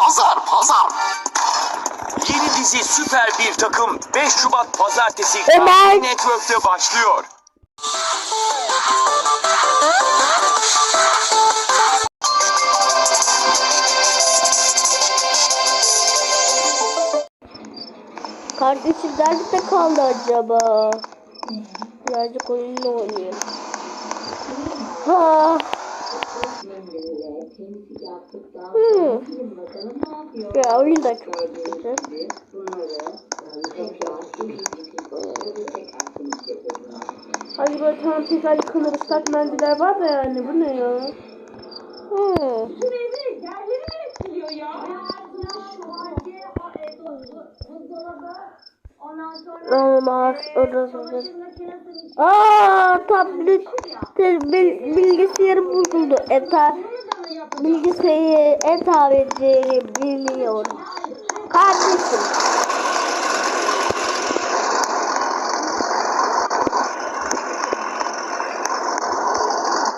Pazar pazar. Yeni dizi Süper Bir Takım 5 Şubat Pazartesi. Cartoon Network'te başlıyor. Kardeşim nerede kaldı acaba? Birazcık oyunla oynayayım. Ha. Hmm. Ya oyun da çok güzel. Hadi böyle tamam tekrar yıkanır ıslak mendiller var da yani bu ne ya? Hmm. Olmaz. Orası. Aa tablet bil, bilgisayarım bozuldu. Eta bilgisayarı et edeceğini bilmiyorum.